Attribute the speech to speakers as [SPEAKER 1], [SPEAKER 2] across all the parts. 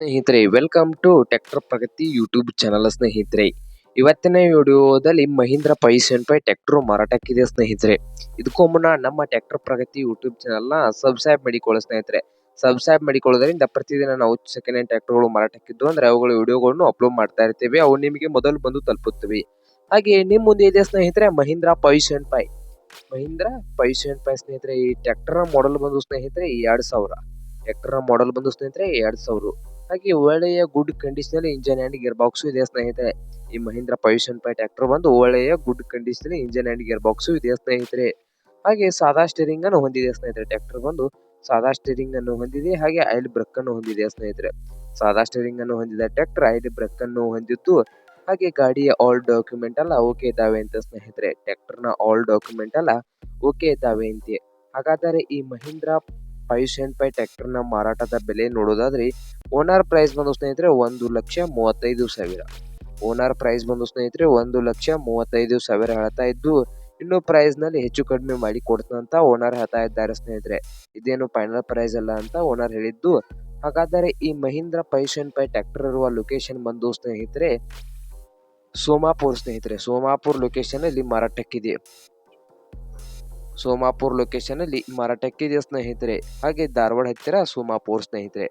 [SPEAKER 1] ಸ್ನೇಹಿತರೆ welcome to tractor Pragati YouTube channel ಸ್ನೇಹಿತರೆ. ಇವತ್ತಿನ ವಿಡಿಯೋದಲ್ಲಿ ಮಹೀಂದ್ರ ಪೈಸನ್ ಪೈ ಟ್ರ್ಯಾಕ್ಟರ್ ಮಾರಾಟಕ್ಕಿದೆ ಸ್ನೇಹಿತರೆ. ಇದಕ್ಕೂ ಮುನ್ನ ನಮ್ಮ ಟ್ರ್ಯಾಕ್ಟರ್ ಪ್ರಗತಿ ಯೂಟ್ಯೂಬ್ ಚಾನಲ್ನ ಸಬ್ಸ್ಕ್ರೈಬ್ ಮಾಡಿಕೊಳ್ಳಿ ಸ್ನೇಹಿತರೆ. ಸಬ್ಸ್ಕ್ರೈಬ್ ಮಾಡಿಕೊಳ್ಳೋದ್ರಿಂದ ಪ್ರತಿದಿನ ನಾವು ಸೆಕೆಂಡ್ ಹ್ಯಾಂಡ್ ಟ್ರ್ಯಾಕ್ಟರ್ಗಳು ಮಾರಾಟಕ್ಕಿದ್ದು ಅಂದರೆ ಅವುಗಳ ವಿಡಿಯೋಗಳನ್ನು ಅಪ್ಲೋಡ್ ಮಾಡ್ತಾ ಇರ್ತೇವೆ, ಅವು ನಿಮಗೆ ಮೊದಲು ಬಂದು ತಲುಪುತ್ತವೆ. ಹಾಗೆ ನಿಮ್ಮ ಮುಂದೆ ಇದೆ ಸ್ನೇಹಿತರೆ ಮಹೀಂದ್ರ ಪೈಸನ್ ಪೈ. ಮಹೀಂದ್ರ ಪೈಸನ್ ಪೈ ಸ್ನೇಹಿತರೆ, ಈ ಟ್ರ್ಯಾಕ್ಟರ್ನ ಮಾಡೆಲ್ ಬಂದು ಸ್ನೇಹಿತರೆ ಎರಡು ಸಾವಿರ. ಟ್ರ್ಯಾಕ್ಟರ್ನ ಮಾಡೆಲ್ ಬಂದು ಸ್ನೇಹಿತರೆ ಎರಡು ಸಾವಿರ. ಹಾಗೆ ಒಳ್ಳೆಯ good condition engine and gear box ಇದೆ ಸ್ನೇಹಿತರೆ. ಈ ಮಹೀಂದ್ರ ಪೊಲ್ಯೂಷನ್ ಪೈ ಟ್ರ್ಯಾಕ್ಟರ್ ಬಂದು ಒಳ್ಳೆಯ good condition engine and gear box ಇದೆ ಸ್ನೇಹಿತರೆ. ಹಾಗೆ ಸಾದಾ ಸ್ಟೇರಿಂಗ್ ಅನ್ನು ಹೊಂದಿದೆ ಸ್ನೇಹಿತರೆ. ಟ್ರ್ಯಾಕ್ಟರ್ ಬಂದು ಸಾದಾ ಸ್ಟೇರಿಂಗ್ ಅನ್ನು ಹೊಂದಿದೆ, ಹಾಗೆ ಆಯಿಲ್ ಬ್ರೇಕ್ ಅನ್ನು ಹೊಂದಿದೆ ಸ್ನೇಹಿತರೆ. ಸಾದಾ ಸ್ಟೇರಿಂಗ್ ಅನ್ನು ಹೊಂದಿದ ಟ್ರ್ಯಾಕ್ಟರ್ ಆಯಿಲ್ ಬ್ರೇಕ್ ಅನ್ನು ಹೊಂದಿದ್ದು, ಹಾಗೆ ಗಾಡಿಯ ಆಲ್ ಡಾಕ್ಯುಮೆಂಟ್ ಎಲ್ಲ ಓಕೆ ಇದ್ದಾವೆ ಅಂತ ಸ್ನೇಹಿತರೆ. ಟ್ರ್ಯಾಕ್ಟರ್ನ ಆಲ್ ಡಾಕ್ಯುಮೆಂಟ್ ಎಲ್ಲ ಓಕೆ ಇದ್ದಾವೆ ಅಂತೆ. ಹಾಗಾದರೆ ಈ ಮಹೀಂದ್ರ ಪೈಷನ್ ಪೈ ಟ್ರ್ಯಾಕ್ಟರ್ನ ಮಾರಾಟದ ಬೆಲೆ ನೋಡೋದಾದ್ರೆ ಓನರ್ ಪ್ರೈಸ್ ಬಂದು ಸ್ನೇಹಿತರೆ ಒಂದು ಲಕ್ಷ ಮೂವತ್ತೈದು ಸಾವಿರ. ಓನರ್ ಪ್ರೈಸ್ ಬಂದು ಸ್ನೇಹಿತರೆ ಒಂದು ಲಕ್ಷ ಮೂವತ್ತೈದು ಸಾವಿರ ಹೇಳ್ತಾ ಇದ್ದು, ಇನ್ನು ಪ್ರೈಸ್ನಲ್ಲಿ ಹೆಚ್ಚು ಕಡಿಮೆ ಮಾಡಿ ಕೊಡ್ತಂತ ಓನರ್ ಹೇಳ್ತಾ ಇದ್ದಾರೆ ಸ್ನೇಹಿತರೆ. ಇದೇನು ಫೈನಲ್ ಪ್ರೈಸ್ ಅಲ್ಲ ಅಂತ ಓನರ್ ಹೇಳಿದ್ದು. ಹಾಗಾದರೆ ಈ ಮಹೀಂದ್ರ ಪೈಷನ್ ಪೈ ಟ್ರ್ಯಾಕ್ಟರ್ ಇರುವ ಲೊಕೇಶನ್ ಬಂದು ಸ್ನೇಹಿತರೆ, ಸೋಮಾಪುರ್ ಸ್ನೇಹಿತರೆ. ಸೋಮಾಪುರ್ ಲೊಕೇಶನ್ ಅಲ್ಲಿ ಮಾರಾಟಕ್ಕಿದೆ ಸೋಮಾಪುರ್ ಲೊಕೇಶನ್ ಅಲ್ಲಿ ಮಾರಾಟಕ್ಕಿದೆ ಸ್ನೇಹಿತರೆ. ಹಾಗೆ ಧಾರವಾಡ ಹತ್ತಿರ ಸೋಮಾಪುರ್ ಸ್ನೇಹಿತರೆ.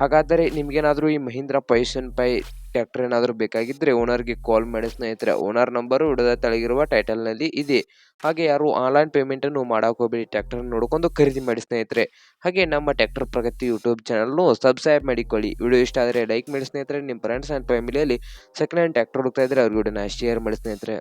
[SPEAKER 1] ಹಾಗಾದರೆ ನಿಮಗೇನಾದರೂ ಈ ಮಹೀಂದ್ರ ಪೈಷನ್ ಪೈ ಟ್ರ್ಯಾಕ್ಟರ್ ಏನಾದರೂ ಬೇಕಾಗಿದ್ದರೆ ಓನರ್ಗೆ ಕಾಲ್ ಮಾಡಿ ಸ್ನೇಹಿತರೆ. ಓನರ್ ನಂಬರು ಹಿಡಿದ ತೆಳಗಿರುವ ಟೈಟಲ್ನಲ್ಲಿ ಇದೆ. ಹಾಗೆ ಯಾರು ಆನ್ಲೈನ್ ಪೇಮೆಂಟನ್ನು ಹೋಗ್ಬೇಡಿ ಟ್ರ್ಯಾಕ್ಟರ್ ನೋಡ್ಕೊಂಡು ಖರೀದಿ ಮಾಡಿ ಸ್ನೇಹಿತರೆ. ಹಾಗೆ ನಮ್ಮ ಟ್ಯಾಕ್ಟರ್ ಪ್ರಗತಿ ಯೂಟ್ಯೂಬ್ ಚಾನಲ್ನು ಸಬ್ಸ್ಕ್ರೈಬ್ ಮಾಡಿಕೊಳ್ಳಿ. ವಿಡಿಯೋ ಇಷ್ಟ ಆದರೆ ಲೈಕ್ ಮಾಡಿ ಸ್ನೇಹಿತರೆ. ನಿಮ್ಮ ಫ್ರೆಂಡ್ಸ್ ಆ್ಯಂಡ್ ಫ್ಯಾಮಿಲಿಯಲ್ಲಿ ಸೆಕೆಂಡ್ ಹ್ಯಾಂಡ್ ಟ್ಯಾಕ್ಟರ್ ಹುಡುಕ್ತಾ ಇದ್ದರೆ ಅವ್ರಿಗೆ ಶೇರ್ ಮಾಡಿ ಸ್ನೇಹಿತರೆ.